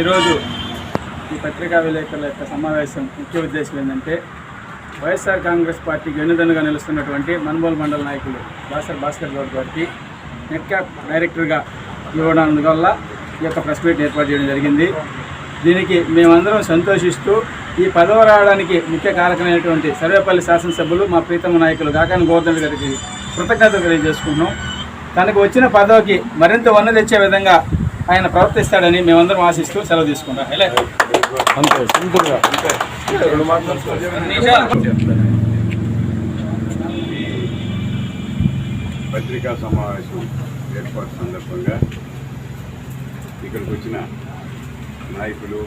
ఈరోజు ఈ పత్రికా విలేకరుల యొక్క సమావేశం ముఖ్య ఉద్దేశం ఏంటంటే వైఎస్ఆర్ కాంగ్రెస్ పార్టీకి వెన్నుదన్నుగా నిలుస్తున్నటువంటి మన్మోల్ మండల నాయకులు బాసర్ భాస్కర్ గౌడ్ గారికి నెట్ క్యాప్ డైరెక్టర్గా ఇవ్వడం వల్ల ఈ యొక్క ప్రెస్ మీట్ ఏర్పాటు చేయడం జరిగింది. దీనికి మేమందరం సంతోషిస్తూ ఈ పదవ రావడానికి ముఖ్య కారకమైనటువంటి సర్వేపల్లి శాసనసభ్యులు మా ప్రీతమ నాయకులు కాకాని గోవర్ధన్ గారికి కృతజ్ఞతలు తెలియజేసుకుంటున్నాం. తనకు వచ్చిన పదవికి మరింత వన్న తెచ్చే విధంగా ఆయన ప్రవర్తిస్తాడని మేమందరం ఆశిస్తూ సెలవు తీసుకుంటాం ఎలా? పత్రికా సమావేశం ఏర్పాటు సందర్భంగా ఇక్కడికి వచ్చిన నాయకులు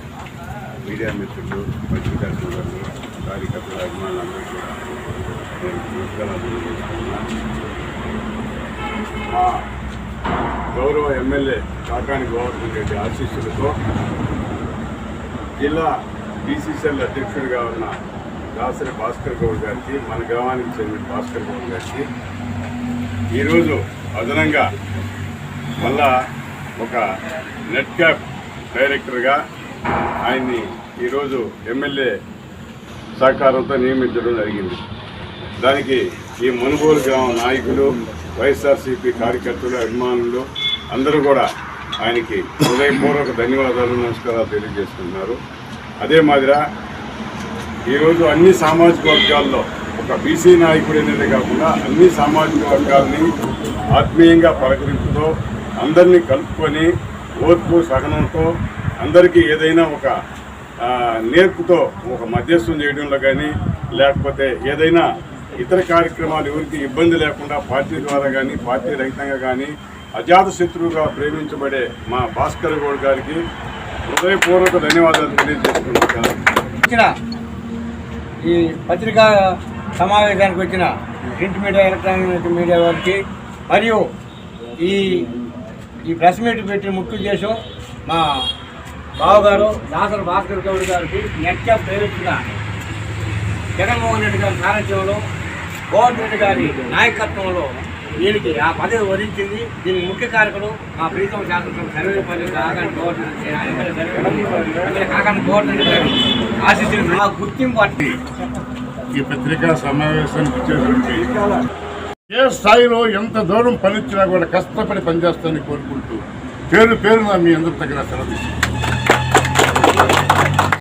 మీడియా మిత్రులు పత్రికా సోదరులు కార్యకర్తలు అభిమానులందరూ కూడా నేను నమస్కారాలు మా గౌరవ ఎమ్మెల్యే కాకాని గోవర్ధన్ రెడ్డి ఆశీస్సులతో జిల్లా బీసీసీఎల్ అధ్యక్షుడిగా ఉన్న దాసరి భాస్కర్ గౌడ్ గారికి మన గ్రామానికి చెందిన భాస్కర్ గౌడ్ గారికి ఈరోజు అదనంగా మళ్ళా ఒక నెట్ క్యాప్ డైరెక్టర్గా ఆయన్ని ఈరోజు ఎమ్మెల్యే సహకారంతో నియమించడం జరిగింది. దానికి ఈ మునుగోలు గ్రామ నాయకులు వైఎస్ఆర్సీపీ కార్యకర్తలు అభిమానులు అందరూ కూడా ఆయనకి హృదయపూర్వక ధన్యవాదాలు నమస్కారాలు తెలియజేస్తున్నారు అదే మాదిరా ఈరోజు అన్ని సామాజిక వర్గాల్లో ఒక బీసీ నాయకుడు అనేది కాకుండా అన్ని సామాజిక వర్గాలని ఆత్మీయంగా పలకరింపుతో అందరినీ కలుపుకొని ఓర్పు సహనంతో అందరికీ ఏదైనా ఒక నేర్పుతో ఒక మధ్యస్థం చేయడంలో కానీ లేకపోతే ఏదైనా ఇతర కార్యక్రమాలు ఎవరికి ఇబ్బంది లేకుండా పార్టీ ద్వారా కానీ పార్టీ రహితంగా కానీ అజాత శత్రువుగా ప్రేమించబడే మా భాస్కర్ గౌడ్ గారికి హృదయపూర్వక ధన్యవాదాలు తెలియజేసుకుంటున్నాను. ఈ పత్రికా సమావేశానికి వచ్చిన ప్రింట్ మీడియా ఎలక్ట్రానిక్ మీడియా వారికి మరియు ఈ ఈ ప్రెస్ మీట్ పెట్టిన ముఖ్య ఉద్దేశం మా బావగారు దాసరి భాస్కర్ గౌడ్ గారికి నెట్గా క్యాప్ జగన్మోహన్ రెడ్డి గారి సారథ్యంలో గవర్నమెంట్ గారి నాయకత్వంలో దీనికి ఆ పదవి వరించింది. దీనికి ముఖ్య కారకుడు మా ప్రీతం శాసనసభ సర్వేపల్లి కాగాని గవర్నమెంట్ రెడ్డి కాకాని గారి మా గుర్తింపు అట్టి. ఈ పత్రికా సమావేశానికి వచ్చేటువంటి ఏ స్థాయిలో ఎంత దూరం పనిచ్చినా కూడా కష్టపడి పనిచేస్తానని కోరుకుంటూ పేరు పేరున మీ అందరి దగ్గర సెలవు